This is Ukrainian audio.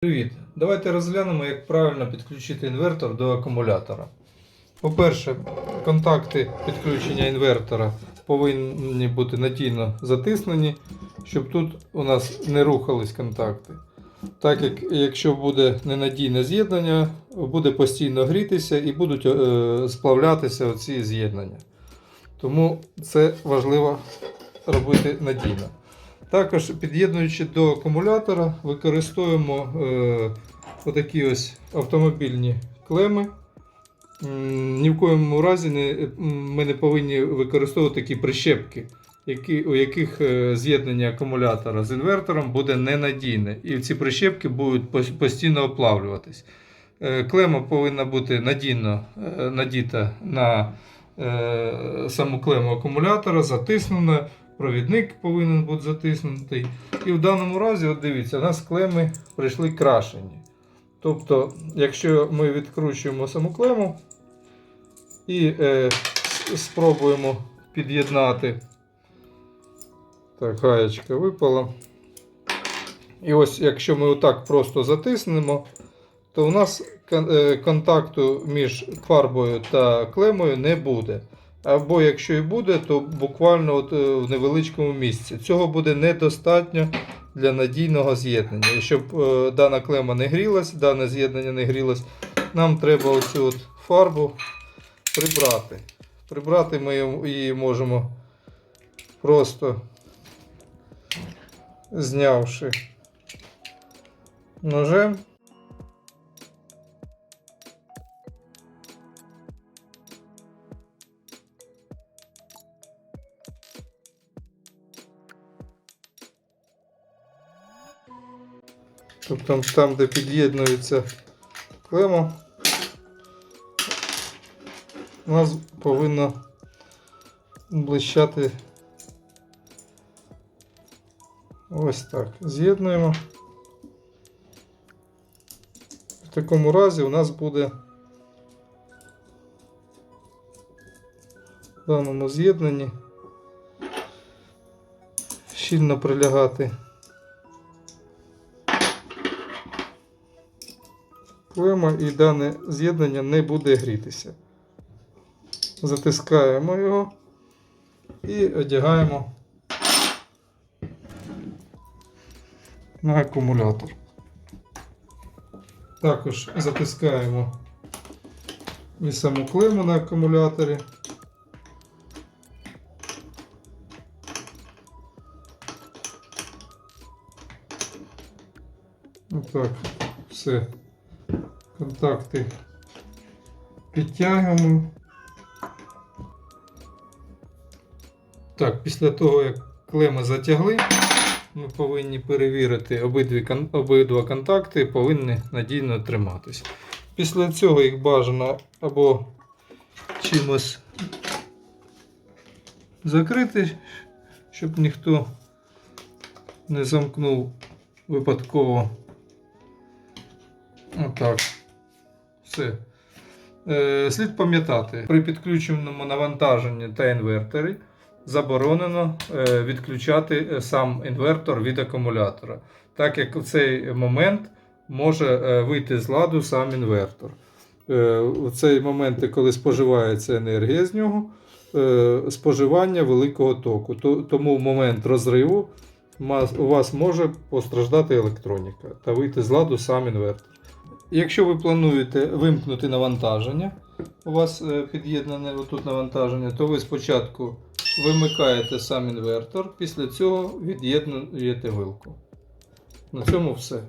Привіт! Давайте розглянемо, як правильно підключити інвертор до акумулятора. По-перше, контакти підключення інвертора повинні бути надійно затиснені, щоб тут у нас не рухались контакти. Так як якщо буде ненадійне з'єднання, буде постійно грітися і будуть е, сплавлятися оці з'єднання. Тому це важливо робити надійно. Також під'єднуючи до акумулятора, використовуємо е, отакі ось автомобільні клеми. Ні в коєму разі не, ми не повинні використовувати такі прищепки, які, у яких е, з'єднання акумулятора з інвертором буде ненадійне. І ці прищепки будуть постійно оплавлюватись. Е, Клема повинна бути надійно е, надіта на саму клему акумулятора, затиснена. Провідник повинен бути затиснутий. І в даному разі, от дивіться, у нас клеми прийшли крашені. Тобто, якщо ми відкручуємо саму клему і е, спробуємо під'єднати. Так, гаєчка випала. І ось, якщо ми отак просто затиснемо, то у нас е, контакту між фарбою та клемою не буде. Або якщо і буде, то буквально от е, в невеличкому місці. Цього буде недостатньо для надійного з'єднання. І щоб е, дана клема не грілась, дане з'єднання не грілось, нам треба оцю от фарбу прибрати. Прибрати ми її можемо просто знявши ножем. Тобто там, де під'єднується клема, у нас повинно блищати ось так. З'єднуємо. В такому разі у нас буде в даному з'єднанні щільно прилягати клема і дане з'єднання не буде грітися. Затискаємо його і одягаємо на акумулятор. Також затискаємо і саму клему на акумуляторі. Отак, все. Контакти підтягуємо. Так, після того, як клеми затягли, ми повинні перевірити обидві, обидва контакти повинні надійно триматись. Після цього їх бажано або чимось закрити, щоб ніхто не замкнув випадково. Отак. Все. Е, слід пам'ятати, при підключеному навантаженні та інвертори заборонено е, відключати е, сам інвертор від акумулятора, так як в цей момент може вийти з ладу сам інвертор. В цей момент, коли споживається енергія з нього, споживання великого току. Тому в момент розриву у вас може постраждати електроніка та вийти з ладу сам інвертор. Якщо ви плануєте вимкнути навантаження, у вас е, під'єднане отут навантаження, то ви спочатку вимикаєте сам інвертор, після цього від'єднуєте вилку. На цьому все.